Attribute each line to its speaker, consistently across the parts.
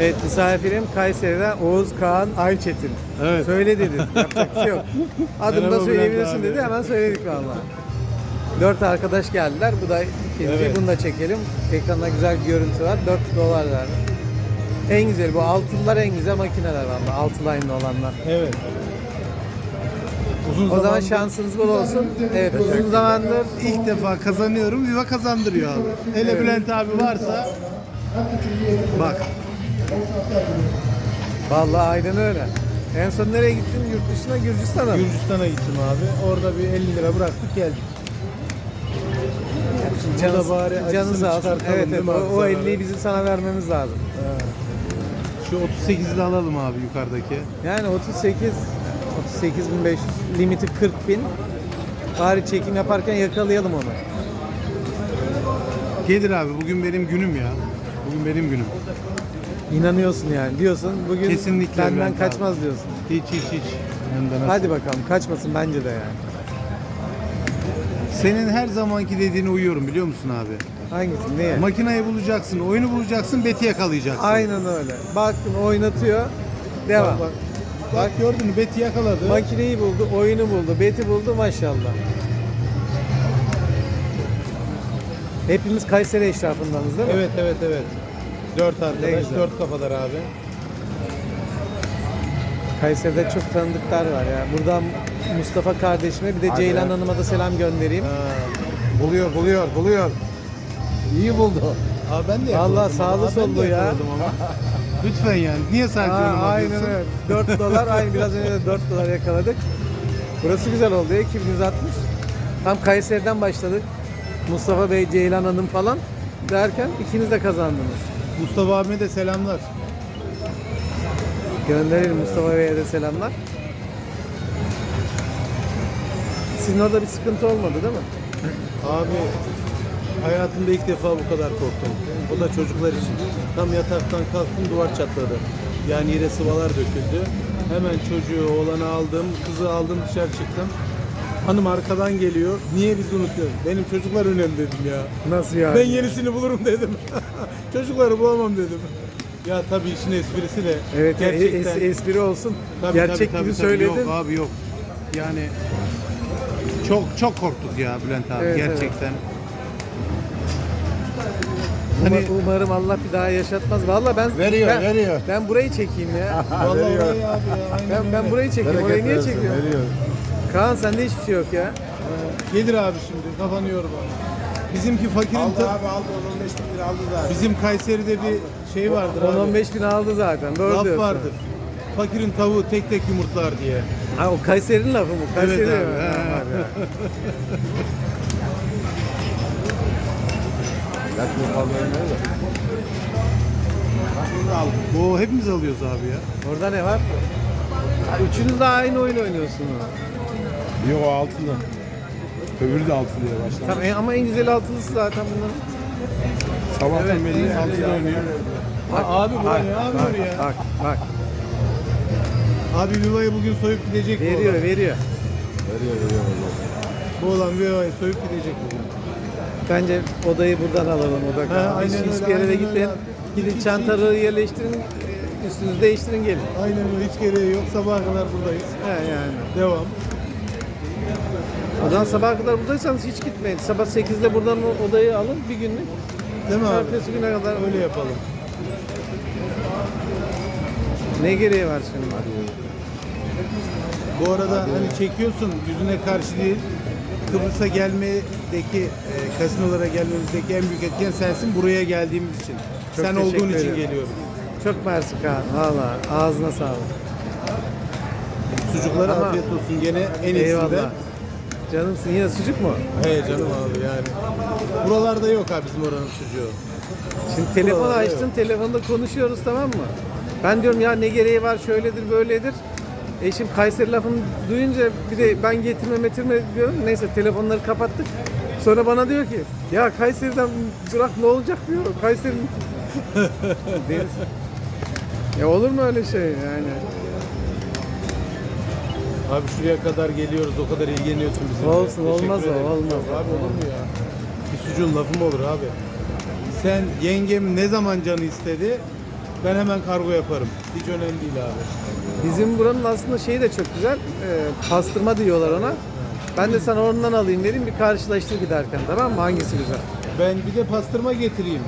Speaker 1: Evet misafirim Kayseri'den Oğuz Kaan Ayçetin.
Speaker 2: Evet.
Speaker 1: Söyle dedi. Yapacak bir şey yok. Adını
Speaker 2: Merhaba
Speaker 1: da söyleyebilirsin
Speaker 2: Bülent abi.
Speaker 1: dedi. Hemen söyledik valla. Dört arkadaş geldiler. Bu da ikinci.
Speaker 2: Evet.
Speaker 1: Bunu da çekelim. Ekranda güzel bir görüntü var. 4 dolar verdi. En güzel bu altılılar en güzel makineler valla. Altı line'lı olanlar.
Speaker 2: Evet. Uzun
Speaker 1: O zaman
Speaker 2: zamandır
Speaker 1: şansınız bol olsun. Evet uzun zamandır
Speaker 2: ilk defa kazanıyorum. Viva kazandırıyor abi. Hele Bülent abi varsa bak
Speaker 1: Vallahi aynen öyle. En son nereye gittin? Yurt dışına Gürcistan'a mı?
Speaker 2: Gürcistan'a gittim abi. Orada bir 50 lira bıraktık geldik.
Speaker 1: Canı,
Speaker 2: Burada bari
Speaker 1: canı
Speaker 2: acısını
Speaker 1: sağ olsun.
Speaker 2: çıkartalım
Speaker 1: Evet,
Speaker 2: değil
Speaker 1: evet
Speaker 2: mi
Speaker 1: o,
Speaker 2: abi
Speaker 1: o
Speaker 2: sana?
Speaker 1: 50'yi bizim sana vermemiz lazım.
Speaker 2: Şu 38'de alalım abi yukarıdaki.
Speaker 1: Yani 38 38.500 limiti 40 bin. Bari çekim yaparken yakalayalım onu.
Speaker 2: Gelir abi bugün benim günüm ya. Bugün benim günüm.
Speaker 1: İnanıyorsun yani. Diyorsun bugün
Speaker 2: Kesinlikle
Speaker 1: benden
Speaker 2: Bülent abi.
Speaker 1: kaçmaz diyorsun.
Speaker 2: Hiç hiç hiç. Hem de nasıl?
Speaker 1: Hadi bakalım kaçmasın bence de yani.
Speaker 2: Senin her zamanki dediğine uyuyorum biliyor musun abi?
Speaker 1: Hangisi? Neye?
Speaker 2: Makinayı bulacaksın, oyunu bulacaksın, beti yakalayacaksın.
Speaker 1: Aynen öyle. Baktın oynatıyor. Devam.
Speaker 2: Bak, bak, bak gördün mü beti yakaladı.
Speaker 1: Makineyi buldu, oyunu buldu, beti buldu maşallah. Hepimiz Kayseri eşrafındanız değil mi?
Speaker 2: Evet evet evet. Dört arkadaş,
Speaker 1: güzel.
Speaker 2: dört kafalar abi.
Speaker 1: Kayseri'de çok tanıdıklar var ya. Buradan Mustafa kardeşime bir de
Speaker 2: Hadi
Speaker 1: Ceylan
Speaker 2: ya.
Speaker 1: Hanım'a da selam göndereyim.
Speaker 2: Ha.
Speaker 1: Buluyor, buluyor, buluyor. İyi buldu.
Speaker 2: Abi ben de
Speaker 1: Vallahi
Speaker 2: yakaladım
Speaker 1: sağlı sollu ya.
Speaker 2: Lütfen yani. Niye sadece
Speaker 1: Aa,
Speaker 2: yorum
Speaker 1: aynen öyle. 4 dolar, aynı biraz önce de 4 dolar yakaladık. Burası güzel oldu ya, 2160. Tam Kayseri'den başladık. Mustafa Bey, Ceylan Hanım falan derken ikiniz de kazandınız.
Speaker 2: Mustafa abime de selamlar.
Speaker 1: Gönderelim Mustafa Bey'e de selamlar. Sizin orada bir sıkıntı olmadı değil mi?
Speaker 2: Abi hayatımda ilk defa bu kadar korktum. O da çocuklar için. Tam yataktan kalktım duvar çatladı. Yani yere sıvalar döküldü. Hemen çocuğu oğlanı aldım, kızı aldım dışarı çıktım. Hanım arkadan geliyor. Niye biz unutuyoruz? Benim çocuklar önemli dedim ya.
Speaker 1: Nasıl yani?
Speaker 2: Ben yenisini bulurum dedim. Çocukları bulamam dedim. Ya tabii işin esprisi de
Speaker 1: Evet, e-
Speaker 2: gerçekten
Speaker 1: es- espri olsun.
Speaker 2: Tabii,
Speaker 1: Gerçek
Speaker 2: tabii,
Speaker 1: gibi
Speaker 2: tabii, tabii.
Speaker 1: söyledin.
Speaker 2: Yok abi yok. Yani çok çok korktuk ya Bülent abi
Speaker 1: Evet,
Speaker 2: gerçekten.
Speaker 1: Uma-
Speaker 2: Hani
Speaker 1: Umarım Allah bir daha yaşatmaz. Vallahi ben
Speaker 3: Veriyor,
Speaker 1: ben,
Speaker 3: veriyor.
Speaker 1: Ben burayı çekeyim ya.
Speaker 2: vallahi
Speaker 3: veriyor.
Speaker 2: orayı abi ya. aynen
Speaker 1: ben, ben burayı çekeyim. Orayı niye
Speaker 3: versin,
Speaker 1: çekiyorsun?
Speaker 3: Veriyor.
Speaker 1: Kaan sende hiçbir şey yok ya.
Speaker 2: Gelir abi şimdi kafanı yorma. Bizimki fakirin
Speaker 3: Aldı
Speaker 2: ta-
Speaker 3: abi aldı 15 bin lira aldı zaten.
Speaker 2: bizim Kayseri'de bir şey vardır abi.
Speaker 1: 10-15 bin aldı zaten. Doğru
Speaker 2: Laf
Speaker 1: diyorsun.
Speaker 2: vardır. Fakirin tavuğu tek tek yumurtlar diye.
Speaker 1: Ha, o Kayseri'nin lafı mı? Kayseri
Speaker 2: Evet abi,
Speaker 1: mi?
Speaker 2: he.
Speaker 1: Ya.
Speaker 3: Kalmayın öyle.
Speaker 2: O hepimiz alıyoruz abi ya.
Speaker 1: Orada ne var? Ha, üçünüz de aynı oyun oynuyorsunuz.
Speaker 3: Yok o altılı. Öbürü de altılıya başladı.
Speaker 1: Tamam, e, ama en güzel altılısı zaten bunların.
Speaker 3: Sabahtan
Speaker 1: Evet, evet.
Speaker 3: altılı oynuyor.
Speaker 1: Bak,
Speaker 2: abi bu
Speaker 1: bak,
Speaker 2: ne
Speaker 1: bak,
Speaker 2: yapıyor ya?
Speaker 1: Bak bak.
Speaker 2: Abi Viva'yı bugün soyup gidecek bu
Speaker 1: Veriyor
Speaker 2: olan.
Speaker 1: veriyor.
Speaker 3: Veriyor veriyor veriyor.
Speaker 2: Bu olan Viva'yı soyup gidecek bugün.
Speaker 1: Bence odayı buradan alalım oda. Hiç,
Speaker 2: aynen
Speaker 1: hiçbir
Speaker 2: öyle,
Speaker 1: yere de gitmeyin. Gidin
Speaker 2: Hiç-
Speaker 1: çantaları yerleştirin, üstünüzü değiştirin gelin.
Speaker 2: Aynen öyle hiç gereği yok. Sabaha kadar buradayız.
Speaker 1: He yani.
Speaker 2: Devam.
Speaker 1: O zaman sabaha kadar buradaysanız hiç gitmeyin. Sabah 8'de buradan o odayı alın bir günlük.
Speaker 2: Değil mi abi?
Speaker 1: Ertesi güne kadar
Speaker 2: Öyle yapalım.
Speaker 1: Ne gereği var şimdi?
Speaker 2: Bu arada hani çekiyorsun yüzüne karşı değil. Kıbrıs'a gelmedeki, e, kasinolara gelmemizdeki en büyük etken sensin buraya geldiğimiz için.
Speaker 1: Çok
Speaker 2: Sen
Speaker 1: teşekkür
Speaker 2: olduğun için
Speaker 1: ederim.
Speaker 2: geliyorum.
Speaker 1: Çok mersi Kaan. Valla ağzına sağlık.
Speaker 2: Sucuklara
Speaker 1: Ama-
Speaker 2: afiyet olsun gene en iyisinden.
Speaker 1: Eyvallah. Canımsın yine sucuk mu?
Speaker 2: He canım abi yani. Buralarda yok abi bizim oranın sucuğu.
Speaker 1: Şimdi telefon
Speaker 2: Vallahi
Speaker 1: açtın, telefonda konuşuyoruz tamam mı? Ben diyorum ya ne gereği var şöyledir böyledir. Eşim Kayseri lafını duyunca bir de ben getirme metirme diyorum. Neyse telefonları kapattık. Sonra bana diyor ki ya Kayseri'den bırak ne olacak diyor. Kayseri Deniz. Ya olur mu öyle şey yani?
Speaker 2: Abi şuraya kadar geliyoruz o kadar ilgileniyorsun bizimle.
Speaker 1: Olsun,
Speaker 2: Teşekkür
Speaker 1: olmaz o,
Speaker 2: ederim.
Speaker 1: olmaz.
Speaker 2: Abi olur mu ya? Bir sucuğun lafı mı olur abi? Sen yengem ne zaman canı istedi? Ben hemen kargo yaparım. Hiç önemli değil abi.
Speaker 1: Bizim buranın aslında şeyi de çok güzel. Ee, pastırma diyorlar ona. Ben de sana ondan alayım vereyim bir karşılaştır giderken tamam mı? Hangisi güzel?
Speaker 2: Ben bir de pastırma getireyim.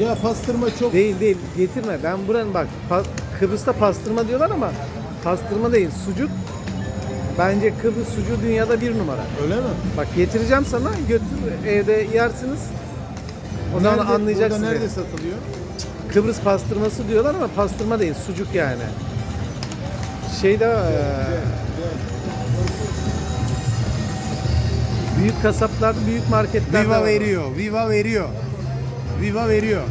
Speaker 2: Ya pastırma çok...
Speaker 1: Değil değil getirme. Ben buranın bak pa- Kıbrıs'ta pastırma diyorlar ama pastırma değil sucuk. Bence Kıbrıs sucuğu dünyada bir numara.
Speaker 2: Öyle mi?
Speaker 1: Bak getireceğim sana götür evde yersiniz. O zaman
Speaker 2: Nerede-
Speaker 1: anlayacaksın.
Speaker 2: Burada nerede satılıyor?
Speaker 1: Kıbrıs pastırması diyorlar ama pastırma değil sucuk yani. Şeyde eee, büyük kasaplar, büyük marketler
Speaker 2: Viva veriyor, Viva veriyor. Viva veriyor.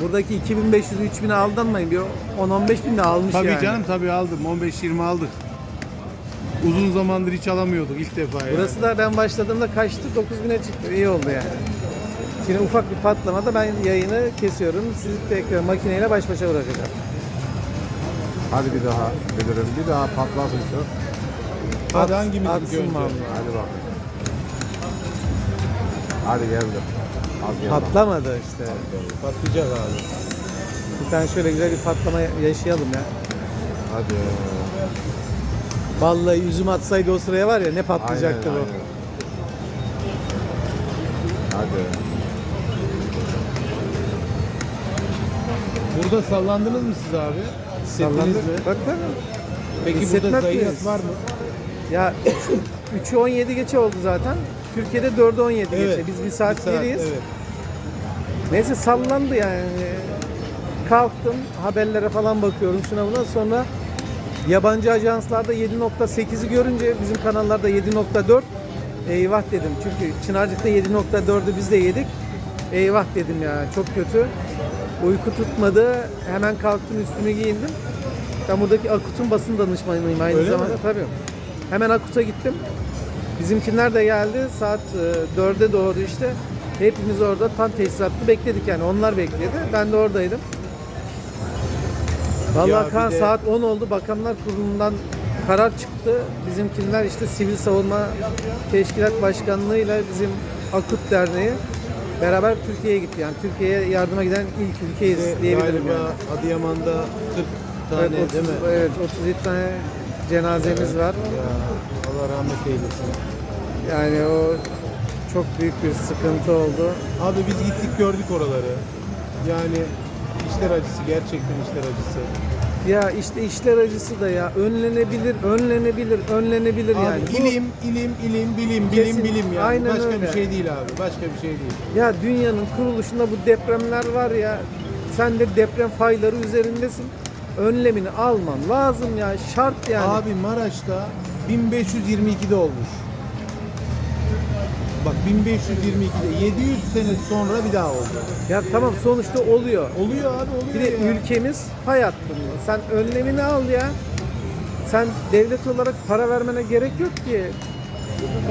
Speaker 1: Buradaki 2500 3000'e aldanmayın. Bir 10-15 bin de almış
Speaker 2: Tabii
Speaker 1: yani.
Speaker 2: canım tabii aldım. 15-20 aldık. Uzun zamandır hiç alamıyorduk ilk defa ya.
Speaker 1: Burası da ben başladığımda kaçtı? 9000'e çıktı. İyi oldu yani. Şimdi ufak bir patlamada ben yayını kesiyorum. Sizi tekrar makineyle baş başa bırakacağım.
Speaker 3: Hadi bir daha bilirim. Bir daha patlasın şu.
Speaker 2: Hadi
Speaker 1: At-
Speaker 2: hangimiz
Speaker 1: atsın
Speaker 2: önce?
Speaker 1: vallahi.
Speaker 3: Hadi bak. Hadi geldi. Az geldi.
Speaker 1: Patlamadı işte.
Speaker 2: Patlayacak abi.
Speaker 1: Bir tane şöyle güzel bir patlama yaşayalım ya.
Speaker 3: Hadi.
Speaker 1: Vallahi üzüm atsaydı o sıraya var ya ne patlayacaktı
Speaker 3: Aynen,
Speaker 1: bu.
Speaker 3: aynen. Hadi.
Speaker 2: Burada sallandınız mı siz abi? Hissettiniz
Speaker 1: Sallandı.
Speaker 2: mi?
Speaker 1: Bak bak.
Speaker 2: Peki
Speaker 1: Hissetmez
Speaker 2: burada
Speaker 1: miyiz?
Speaker 2: zayiat var mı?
Speaker 1: Ya 3'ü 17 geçe oldu zaten. Türkiye'de 4'ü 17
Speaker 2: Evet.
Speaker 1: geçe. Biz bir saat, geriyiz.
Speaker 2: Evet.
Speaker 1: Neyse sallandı yani. Kalktım haberlere falan bakıyorum şuna buna sonra yabancı ajanslarda 7.8'i görünce bizim kanallarda 7.4 eyvah dedim. Çünkü Çınarcık'ta 7.4'ü biz de yedik. Eyvah dedim ya çok kötü. Uyku tutmadı. Hemen kalktım üstümü giyindim. Ben buradaki Akut'un basın danışmanıyım aynı
Speaker 2: Öyle
Speaker 1: zamanda
Speaker 2: mi?
Speaker 1: tabii. Hemen Akut'a gittim. Bizimkiler de geldi. Saat e, 4'e doğru işte. Hepimiz orada tam tesisatlı bekledik yani. Onlar bekledi. Ben de oradaydım.
Speaker 2: Bir
Speaker 1: Kaan
Speaker 2: de-
Speaker 1: saat 10 oldu. Bakanlar Kurulu'ndan karar çıktı. Bizimkiler işte Sivil Savunma Teşkilat Başkanlığı'yla bizim Akut Derneği beraber Türkiye'ye gitti. Yani Türkiye'ye yardıma giden ilk ülkeyiz
Speaker 2: Ve
Speaker 1: diyebilirim
Speaker 2: Galiba
Speaker 1: yani.
Speaker 2: Adıyaman'da 40 tane
Speaker 1: Evet, 30,
Speaker 2: değil mi?
Speaker 1: evet 37 tane cenazemiz var.
Speaker 2: Ya Allah rahmet eylesin.
Speaker 1: Yani o çok büyük bir sıkıntı oldu.
Speaker 2: Abi biz gittik gördük oraları. Yani işler acısı gerçekten işler acısı.
Speaker 1: Ya işte işler acısı da ya önlenebilir, önlenebilir, önlenebilir
Speaker 2: Abi
Speaker 1: yani.
Speaker 2: İlim, ilim, ilim, bilim, bilim,
Speaker 1: Kesin,
Speaker 2: bilim yani.
Speaker 1: aynen
Speaker 2: Başka
Speaker 1: öyle.
Speaker 2: bir şey değil abi. Başka bir şey değil.
Speaker 1: Ya dünyanın kuruluşunda bu depremler var ya. Sen de deprem fayları üzerindesin. Önlemini alman lazım ya. Şart yani.
Speaker 2: Abi Maraş'ta 1522'de olmuş. Bak 1522'de 700 sene sonra bir daha oldu.
Speaker 1: Ya tamam sonuçta oluyor.
Speaker 2: Oluyor abi oluyor
Speaker 1: Bir de
Speaker 2: ya.
Speaker 1: ülkemiz fay hattında. Sen önlemini al ya. Sen devlet olarak para vermene gerek yok ki.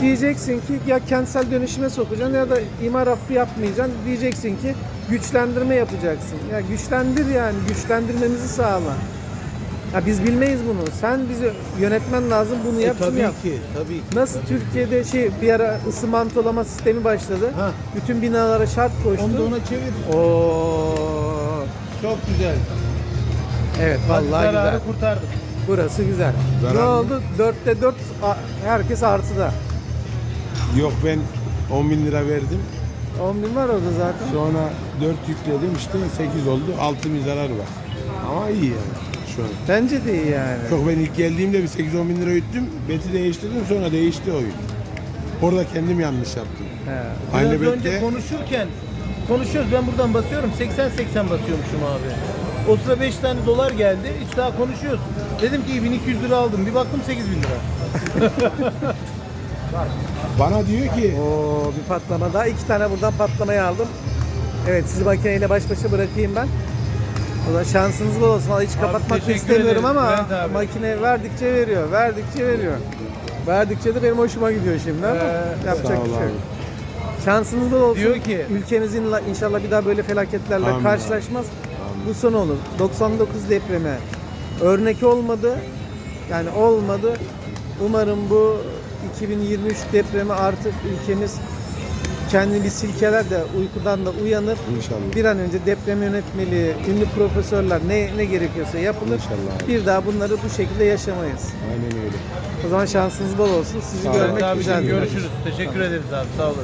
Speaker 1: Diyeceksin ki ya kentsel dönüşüme sokacaksın ya da imar affı yapmayacaksın. Diyeceksin ki güçlendirme yapacaksın. Ya güçlendir yani güçlendirmemizi sağla. Ya biz bilmeyiz bunu. Sen bizi yönetmen lazım bunu
Speaker 2: E,
Speaker 1: yap
Speaker 2: tabii
Speaker 1: yap.
Speaker 2: ki, tabii ki.
Speaker 1: Nasıl Türkiye'de şey bir ara ısı mantolama sistemi başladı.
Speaker 2: Ha.
Speaker 1: Bütün binalara şart koştu.
Speaker 2: Onu da ona çevir.
Speaker 1: Oo.
Speaker 2: Çok güzel.
Speaker 1: Evet
Speaker 2: Hadi
Speaker 1: vallahi
Speaker 2: zararı
Speaker 1: güzel.
Speaker 2: kurtardık.
Speaker 1: Burası güzel.
Speaker 3: Zarar
Speaker 1: ne oldu? Dörtte dört herkes artıda.
Speaker 3: Yok ben 10 bin lira verdim.
Speaker 1: 10 bin var orada zaten.
Speaker 3: Sonra 4 yükledim işte 8 oldu. 6 bin zarar var. Ama iyi yani şu an.
Speaker 1: Bence de iyi yani.
Speaker 3: Çok ben ilk geldiğimde bir 8-10 bin lira öttüm. Beti değiştirdim sonra değişti oyun. Orada kendim yanlış yaptım.
Speaker 1: He.
Speaker 3: Aynı
Speaker 4: Biraz önce
Speaker 3: bette
Speaker 4: konuşurken konuşuyoruz ben buradan basıyorum 80-80 basıyormuşum abi. O sıra 5 tane dolar geldi hiç daha konuşuyoruz. Dedim ki 1200 lira aldım bir baktım 8000 lira.
Speaker 3: bana diyor ki
Speaker 1: Oo, bir patlama daha. iki tane buradan patlamayı aldım. Evet sizi makineyle baş başa bırakayım ben. O zaman şansınız bol olsun. Hiç kapatmak da istemiyorum ama
Speaker 4: abi.
Speaker 1: makine verdikçe veriyor. Verdikçe veriyor. Verdikçe de benim hoşuma gidiyor şimdi ama
Speaker 4: Ee,
Speaker 1: yapacak
Speaker 3: Sağ ol
Speaker 1: bir şey yok.
Speaker 3: abi.
Speaker 1: Şansınız bol olsun.
Speaker 4: Diyor ki-
Speaker 1: ülkemizin la- inşallah bir daha böyle felaketlerle
Speaker 3: Amin.
Speaker 1: karşılaşmaz. Bu son olur. 99 depreme örnek olmadı. Yani olmadı. Umarım bu 2023 depremi artık ülkemiz kendini silkeler de uykudan da uyanır.
Speaker 3: İnşallah.
Speaker 1: Bir an önce deprem yönetmeliği, ünlü profesörler ne ne gerekiyorsa yapılır.
Speaker 3: İnşallah abi.
Speaker 1: Bir daha bunları bu şekilde yaşamayız.
Speaker 3: Aynen öyle.
Speaker 1: O zaman şansınız bol olsun. Sizi
Speaker 3: Sağ
Speaker 1: görmek güzel.
Speaker 4: görüşürüz. Teşekkür ederiz abi. Sağ olasın.